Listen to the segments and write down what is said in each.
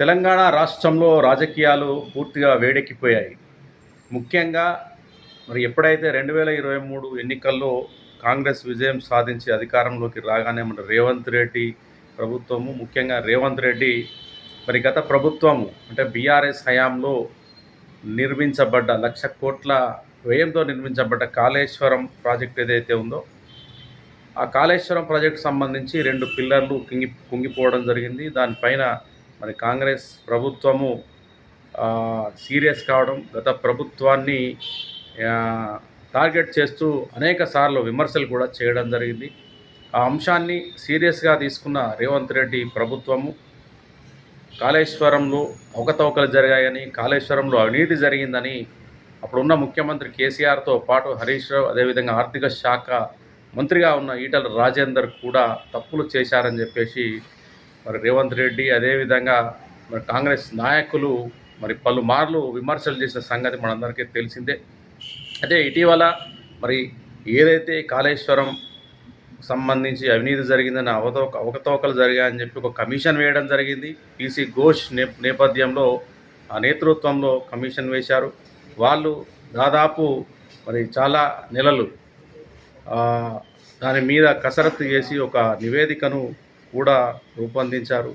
తెలంగాణ రాష్ట్రంలో రాజకీయాలు పూర్తిగా వేడెక్కిపోయాయి. ముఖ్యంగా మరి ఎప్పుడైతే రెండు వేల ఇరవై మూడు ఎన్నికల్లో కాంగ్రెస్ విజయం సాధించి అధికారంలోకి రాగానే మన రేవంత్ రెడ్డి ప్రభుత్వము ముఖ్యంగా రేవంత్ రెడ్డి మరి గత ప్రభుత్వము అంటే బీఆర్ఎస్ హయాంలో నిర్మించబడ్డ లక్ష కోట్ల వ్యయంతో నిర్మించబడ్డ కాళేశ్వరం ప్రాజెక్ట్ ఏదైతే ఉందో ఆ కాళేశ్వరం ప్రాజెక్ట్ సంబంధించి రెండు పిల్లర్లు కుంగి కుంగిపోవడం జరిగింది. దానిపైన మరి కాంగ్రెస్ ప్రభుత్వము సీరియస్ కావడం గత ప్రభుత్వాన్ని టార్గెట్ చేస్తూ అనేక సార్లు విమర్శలు కూడా చేయడం జరిగింది. ఆ అంశాన్ని సీరియస్గా తీసుకున్న రేవంత్ రెడ్డి ప్రభుత్వము కాళేశ్వరంలో అవకతవకలు జరిగాయని కాళేశ్వరంలో అవినీతి జరిగిందని అప్పుడున్న ముఖ్యమంత్రి కేసీఆర్తో పాటు హరీష్ రావు అదేవిధంగా ఆర్థిక శాఖ మంత్రిగా ఉన్న ఈటల రాజేందర్ కూడా తప్పులు చేశారని చెప్పేసి మరి రేవంత్ రెడ్డి అదేవిధంగా మరి కాంగ్రెస్ నాయకులు మరి పలుమార్లు విమర్శలు చేసిన సంగతి మనందరికీ తెలిసిందే. అదే ఇటీవల మరి ఏదైతే కాళేశ్వరం సంబంధించి అవినీతి జరిగిందని అవతో అవకతవకలు జరిగాయని చెప్పి ఒక కమిషన్ వేయడం జరిగింది. పీసీ ఘోష్ నే నేపథ్యంలో ఆ నేతృత్వంలో కమిషన్ వేశారు. వాళ్ళు దాదాపు మరి చాలా నెలలు దాని మీద కసరత్తు చేసి ఒక నివేదికను కూడా రూపొందించారు.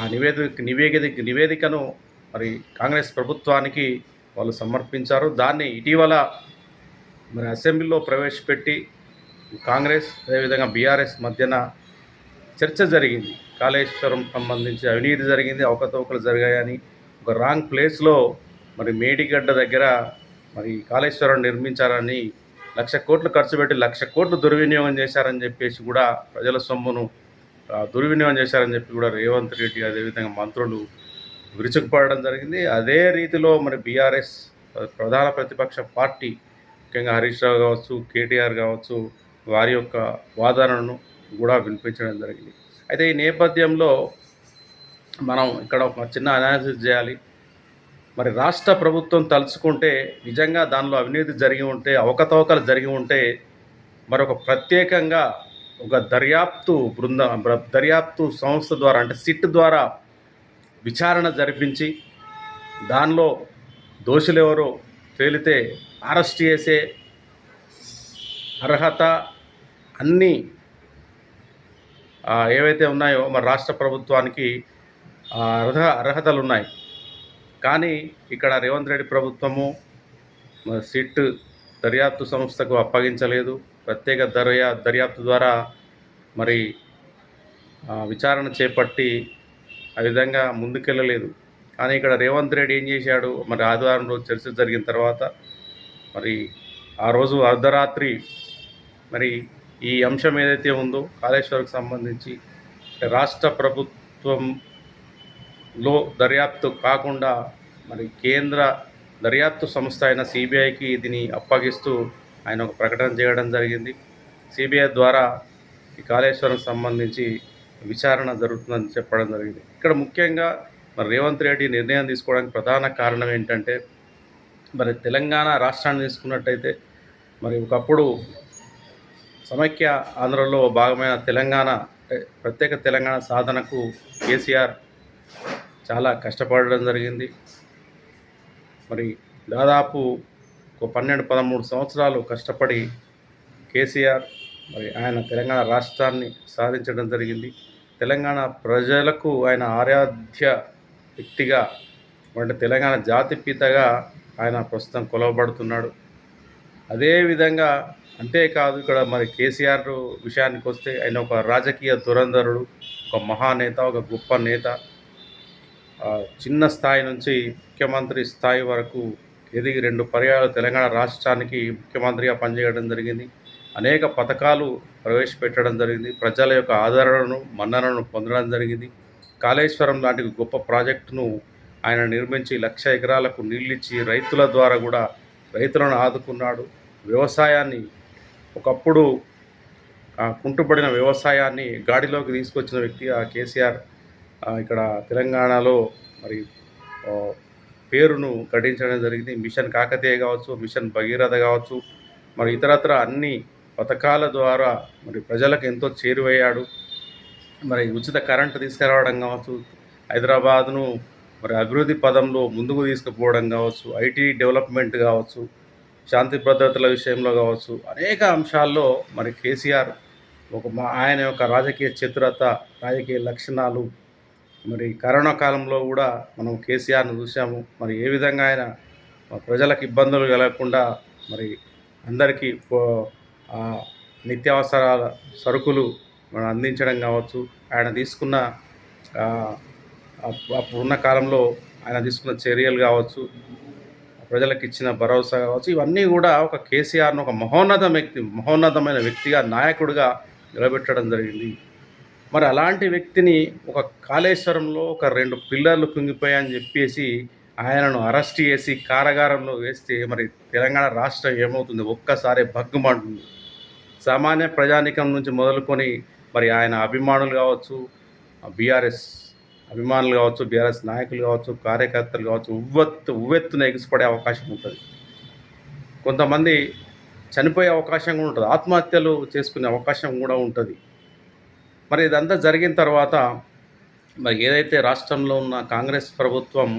ఆ నివేదిక నివేదిక నివేదికను మరి కాంగ్రెస్ ప్రభుత్వానికి వాళ్ళు సమర్పించారు. దాన్ని ఇటీవల మరి అసెంబ్లీలో ప్రవేశపెట్టి కాంగ్రెస్ అదేవిధంగా బీఆర్ఎస్ మధ్యన చర్చ జరిగింది. కాళేశ్వరం సంబంధించి అవినీతి జరిగింది అవకతవకలు జరిగాయని. ఒక రాంగ్ ప్లేస్లో మరి మేడిగడ్డ దగ్గర మరి కాళేశ్వరం నిర్మించారని లక్ష కోట్లు ఖర్చు పెట్టి లక్ష కోట్లు దుర్వినియోగం చేశారని చెప్పేసి కూడా ప్రజల సొమ్మును దుర్వినియోగం చేశారని చెప్పి కూడా రేవంత్ రెడ్డి అదేవిధంగా మంత్రులు విరుచుకుపడడం జరిగింది. అదే రీతిలో మరి బీఆర్ఎస్ ప్రధాన ప్రతిపక్ష పార్టీ ముఖ్యంగా హరీష్ రావు కావచ్చు కేటీఆర్ కావచ్చు వారి యొక్క వాదనను కూడా వినిపించడం జరిగింది. అయితే ఈ నేపథ్యంలో మనం ఇక్కడ ఒక చిన్న అనాలిసిస్ చేయాలి. మరి రాష్ట్ర ప్రభుత్వం తలుచుకుంటే నిజంగా దానిలో అవినీతి జరిగి ఉంటే అవకతవకలు జరిగి ఉంటే మరొక ప్రత్యేకంగా ఒక దర్యాప్తు బృంద దర్యాప్తు సంస్థ ద్వారా అంటే సిట్ ద్వారా విచారణ జరిపించి దానిలో దోషులు ఎవరో తేలితే అరెస్ట్ చేసే అర్హత అన్నీ ఏవైతే ఉన్నాయో మన రాష్ట్ర ప్రభుత్వానికి అర్హ అర్హతలు ఉన్నాయి. కానీ ఇక్కడ రేవంత్ రెడ్డి ప్రభుత్వము సిట్ దర్యాప్తు సంస్థకు అప్పగించలేదు. ప్రత్యేక దర్యా దర్యాప్తు ద్వారా మరి విచారణ చేపట్టి ఆ విధంగా ముందుకెళ్ళలేదు. కానీ ఇక్కడ రేవంత్ రెడ్డి ఏం చేశాడు? మరి ఆదివారం రోజు చర్చ జరిగిన తర్వాత మరి ఆ రోజు అర్ధరాత్రి మరి ఈ అంశం ఏదైతే ఉందో కాళేశ్వరకు సంబంధించి రాష్ట్ర ప్రభుత్వంలో దర్యాప్తు కాకుండా మరి కేంద్ర దర్యాప్తు సంస్థ అయిన సిబిఐకి దీన్ని అప్పగిస్తూ ఆయన ఒక ప్రకటన చేయడం జరిగింది. సిబిఐ ద్వారా ఈ కాళేశ్వరం సంబంధించి విచారణ జరుగుతుందని చెప్పడం జరిగింది. ఇక్కడ ముఖ్యంగా మరి రేవంత్ రెడ్డి నిర్ణయం తీసుకోవడానికి ప్రధాన కారణం ఏంటంటే మరి తెలంగాణ రాష్ట్రాన్ని తీసుకున్నట్టయితే మరి ఒకప్పుడు సమైక్య ఆంధ్రలో భాగమైన తెలంగాణ అంటే ప్రత్యేక తెలంగాణ సాధనకు కేసీఆర్ చాలా కష్టపడడం జరిగింది. మరి దాదాపు ఒక పన్నెండు పదమూడు సంవత్సరాలు కష్టపడి కేసీఆర్ మరి ఆయన తెలంగాణ రాష్ట్రాన్ని సాధించడం జరిగింది. తెలంగాణ ప్రజలకు ఆయన ఆరాధ్య వ్యక్తిగా అంటే తెలంగాణ జాతిపితగా ఆయన ప్రస్తుతం కొలవబడుతున్నాడు. అదేవిధంగా అంతేకాదు ఇక్కడ మరి కేసీఆర్ విషయానికి వస్తే ఆయన ఒక రాజకీయ దురంధరుడు ఒక మహానేత ఒక గొప్ప నేత. చిన్న స్థాయి నుంచి ముఖ్యమంత్రి స్థాయి వరకు ఎదిగి రెండు పర్యాలు తెలంగాణ రాష్ట్రానికి ముఖ్యమంత్రిగా పనిచేయడం జరిగింది. అనేక పథకాలు ప్రవేశపెట్టడం జరిగింది. ప్రజల యొక్క ఆదరణను మన్ననను పొందడం జరిగింది. కాళేశ్వరం లాంటి గొప్ప ప్రాజెక్టును ఆయన నిర్మించి లక్ష ఎకరాలకు నీళ్ళిచ్చి రైతుల ద్వారా కూడా రైతులను ఆదుకున్నాడు. వ్యవసాయాన్ని ఒకప్పుడు కుంటుపడిన వ్యవసాయాన్ని గాడిలోకి తీసుకొచ్చిన వ్యక్తి ఆ కేసీఆర్ ఇక్కడ తెలంగాణలో మరి పేరును గడించడం జరిగింది. మిషన్ కాకతీయ కావచ్చు మిషన్ భగీరథ కావచ్చు మరి ఇతరత్ర అన్ని పథకాల ద్వారా మరి ప్రజలకు ఎంతో చేరువయ్యాడు. మరి ఉచిత కరెంటు తీసుకురావడం కావచ్చు హైదరాబాద్ను మరి అభివృద్ధి పదంలో ముందుకు తీసుకుపోవడం కావచ్చు ఐటీ డెవలప్మెంట్ కావచ్చు శాంతి భద్రతల విషయంలో కావచ్చు అనేక అంశాల్లో మరి కేసీఆర్ ఒక మా ఆయన యొక్క రాజకీయ చతురత రాజకీయ లక్షణాలు మరి కరోనా కాలంలో కూడా మనం కేసీఆర్ను చూసాము మరి ఏ విధంగా ఆయన ప్రజలకు ఇబ్బందులు కలగకుండా మరి అందరికీ నిత్యావసరాల సరుకులు మనం అందించడం కావచ్చు. ఆయన తీసుకున్న అప్పుడున్న కాలంలో ఆయన తీసుకున్న చర్యలు కావచ్చు ప్రజలకు ఇచ్చిన భరోసా కావచ్చు ఇవన్నీ కూడా ఒక కేసీఆర్ను ఒక మహోన్నత వ్యక్తి మహోన్నతమైన వ్యక్తిగా నాయకుడిగా నిలబెట్టడం జరిగింది. మరి అలాంటి వ్యక్తిని ఒక కాళేశ్వరంలో ఒక రెండు పిల్లర్లు కుంగిపోయాయని చెప్పేసి ఆయనను అరెస్ట్ చేసి కారాగారంలో వేస్తే మరి తెలంగాణ రాష్ట్రం ఏమవుతుంది? ఒక్కసారి భగ్గుమంటుంది. సామాన్య ప్రజానికం నుంచి మొదలుకొని మరి ఆయన అభిమానులు కావచ్చు బీఆర్ఎస్ అభిమానులు కావచ్చు బీఆర్ఎస్ నాయకులు కావచ్చు కార్యకర్తలు కావచ్చు ఉవ్వెత్తు ఉవ్వెత్తున ఎగిసిపడే అవకాశం ఉంటుంది. కొంతమంది చనిపోయే అవకాశం కూడా ఉంటుంది. ఆత్మహత్యలు చేసుకునే అవకాశం కూడా ఉంటుంది. మరి ఇదంతా జరిగిన తర్వాత మరి ఏదైతే రాష్ట్రంలో ఉన్న కాంగ్రెస్ ప్రభుత్వం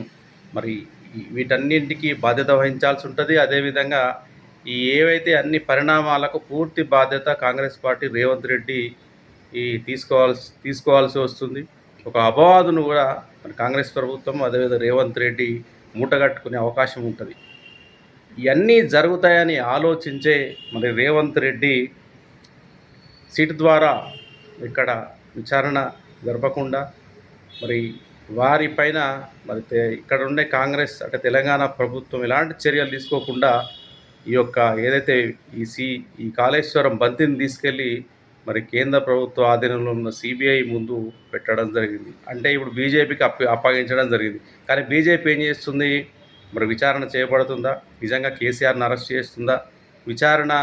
మరి వీటన్నింటికీ వీటన్నింటికి బాధ్యత వహించాల్సి ఉంటుంది అదేవిధంగా ఈ ఏవైతే అన్ని పరిణామాలకు పూర్తి బాధ్యత కాంగ్రెస్ పార్టీ రేవంత్ రెడ్డి ఈ తీసుకోవాల్సి తీసుకోవాల్సి వస్తుంది. ఒక అపవాదును కూడా మరి కాంగ్రెస్ ప్రభుత్వం అదేవిధంగా రేవంత్ రెడ్డి మూటగట్టుకునే అవకాశం ఉంటుంది. ఇవన్నీ జరుగుతాయని ఆలోచించే మరి రేవంత్ రెడ్డి సీటు ద్వారా ఇక్కడ విచారణ జరపకుండా మరి వారిపైన మరి ఇక్కడ ఉండే కాంగ్రెస్ అంటే తెలంగాణ ప్రభుత్వం ఎలాంటి చర్యలు తీసుకోకుండా ఈ యొక్క ఏదైతే ఈ సి ఈ కాళేశ్వరం బంతిని తీసుకెళ్ళి మరి కేంద్ర ప్రభుత్వ ఆధీనంలో ఉన్న సిబిఐ ముందు పెట్టడం జరిగింది. అంటే ఇప్పుడు బీజేపీకి అప్ప అప్పగించడం జరిగింది. కానీ బీజేపీ ఏం చేస్తుంది? మరి విచారణ చేయబడుతుందా నిజంగా కేసీఆర్ని అరెస్ట్ చేస్తుందా? విచారణ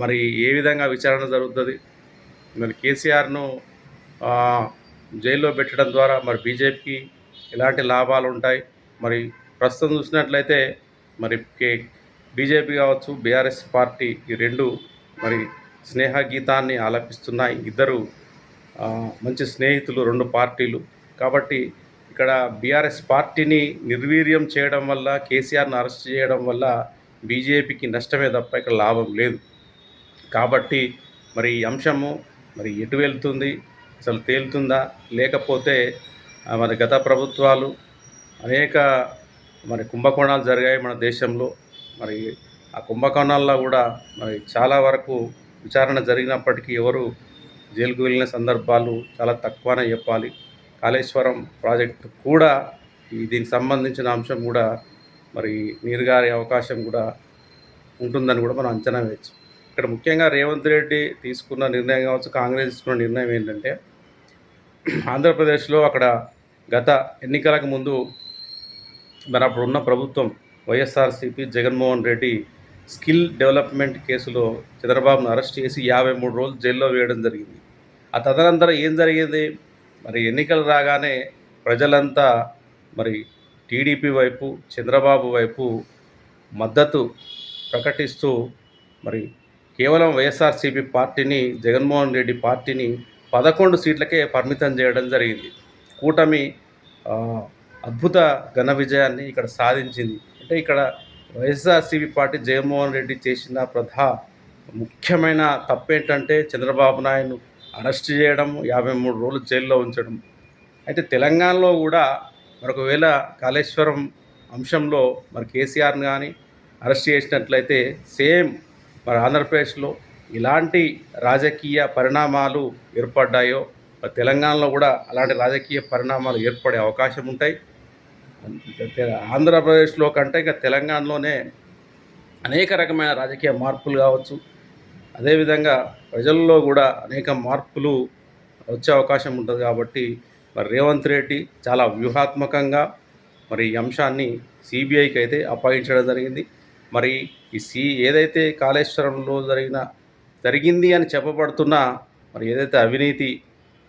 మరి ఏ విధంగా విచారణ జరుగుతుంది? మరి కేసీఆర్ను జైల్లో పెట్టడం ద్వారా మరి బీజేపీకి ఎలాంటి లాభాలు ఉంటాయి? మరి ప్రస్తుతం చూసినట్లయితే మరి కే బీజేపీ కావచ్చు బీఆర్ఎస్ పార్టీ ఈ రెండు మరి స్నేహ గీతాన్ని ఆలపిస్తున్నాయి. ఇద్దరు మంచి స్నేహితులు రెండు పార్టీలు. కాబట్టి ఇక్కడ బీఆర్ఎస్ పార్టీని నిర్వీర్యం చేయడం వల్ల కేసీఆర్ను అరెస్ట్ చేయడం వల్ల బీజేపీకి నష్టమే తప్ప ఇక్కడ లాభం లేదు. కాబట్టి మరి ఈ అంశము మరి ఎటు వెళ్తుంది? అసలు తేలుతుందా? లేకపోతే మరి గత ప్రభుత్వాలు అనేక మరి కుంభకోణాలు జరిగాయి మన దేశంలో. మరి ఆ కుంభకోణాల్లో కూడా మరి చాలా వరకు విచారణ జరిగినప్పటికీ ఎవరు జైలుకు వెళ్ళిన సందర్భాలు చాలా తక్కువనే చెప్పాలి. కాళేశ్వరం ప్రాజెక్టు కూడా ఈ దీనికి సంబంధించిన అంశం కూడా మరి నీరుగారే అవకాశం కూడా ఉంటుందని కూడా మనం అంచనా వేయచ్చు. ఇక్కడ ముఖ్యంగా రేవంత్ రెడ్డి తీసుకున్న నిర్ణయం కావచ్చు కాంగ్రెస్ తీసుకున్న నిర్ణయం ఏంటంటే ఆంధ్రప్రదేశ్లో అక్కడ గత ఎన్నికలకు ముందు మరి అప్పుడు ఉన్న ప్రభుత్వం YSRCP Jaganmohan Reddy skill development కేసులో చంద్రబాబును అరెస్ట్ చేసి యాభై మూడు రోజులు జైల్లో వేయడం జరిగింది. ఆ తదనంతరం ఏం జరిగింది? మరి ఎన్నికలు రాగానే ప్రజలంతా మరి టీడీపీ వైపు చంద్రబాబు వైపు మద్దతు ప్రకటిస్తూ మరి కేవలం వైఎస్ఆర్సీపీ పార్టీని జగన్మోహన్ రెడ్డి పార్టీని పదకొండు సీట్లకే పరిమితం చేయడం జరిగింది. కూటమి అద్భుత ఘన విజయాన్ని ఇక్కడ సాధించింది. అంటే ఇక్కడ వైఎస్ఆర్సీపీ పార్టీ జగన్మోహన్ రెడ్డి చేసిన ప్రధా ముఖ్యమైన తప్పేంటంటే చంద్రబాబు నాయుడు అరెస్ట్ చేయడం యాభై మూడు రోజులు జైల్లో ఉంచడం అయితే తెలంగాణలో కూడా మరొకవేళ కాళేశ్వరం అంశంలో మరి కేసీఆర్ని కానీ అరెస్ట్ చేసినట్లయితే సేమ్ మరి ఆంధ్రప్రదేశ్లో ఇలాంటి రాజకీయ పరిణామాలు ఏర్పడ్డాయో మరి తెలంగాణలో కూడా అలాంటి రాజకీయ పరిణామాలు ఏర్పడే అవకాశం ఉంటాయి. ఆంధ్రప్రదేశ్లో కంటే ఇంకా తెలంగాణలోనే అనేక రకమైన రాజకీయ మార్పులు కావచ్చు. అదేవిధంగా ప్రజల్లో కూడా అనేక మార్పులు వచ్చే అవకాశం ఉంటుంది కాబట్టి మరి రేవంత్ రెడ్డి చాలా వ్యూహాత్మకంగా మరి ఈ అంశాన్ని సిబిఐకి అయితే అప్పగించడం జరిగింది. మరి ఈ సి ఏదైతే కాళేశ్వరంలో జరిగిన జరిగింది అని చెప్పబడుతున్న మరి ఏదైతే అవినీతి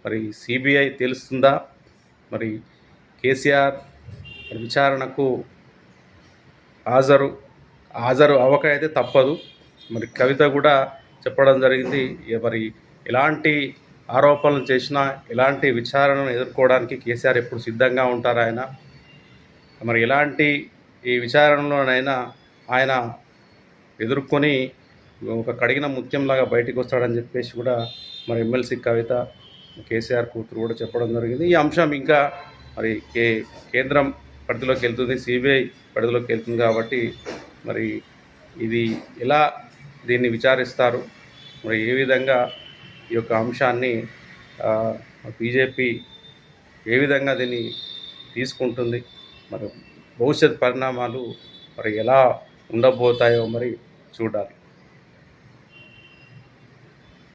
మరి సిబిఐ తెలుస్తుందా? మరి కేసీఆర్ మరి విచారణకు హాజరు హాజరు అవక అయితే తప్పదు. మరి కవిత కూడా చెప్పడం జరిగింది మరి ఎలాంటి ఆరోపణలు చేసినా ఎలాంటి విచారణను ఎదుర్కోవడానికి కేసీఆర్ ఎప్పుడు సిద్ధంగా ఉంటారు ఆయన? మరి ఎలాంటి ఈ విచారణలోనైనా ఆయన ఎదుర్కొని ఒక కడిగిన ముత్యంలాగా బయటకు వస్తాడని చెప్పేసి కూడా మరి ఎమ్మెల్సీ కవిత కేసీఆర్ కూతురు కూడా చెప్పడం జరిగింది. ఈ అంశం ఇంకా మరి కే కేంద్రం పరిధిలోకి వెళ్తుంది సిబిఐ పరిధిలోకి వెళ్తుంది కాబట్టి మరి ఇది ఎలా దీన్ని విచారిస్తారు? మరి ఏ విధంగా ఈ యొక్క అంశాన్ని బీజేపీ ఏ విధంగా దీన్ని తీసుకుంటుంది మరి భవిష్యత్ పరిణామాలు మరి ఎలా ఉండబోతాయో మరి చూడాలి.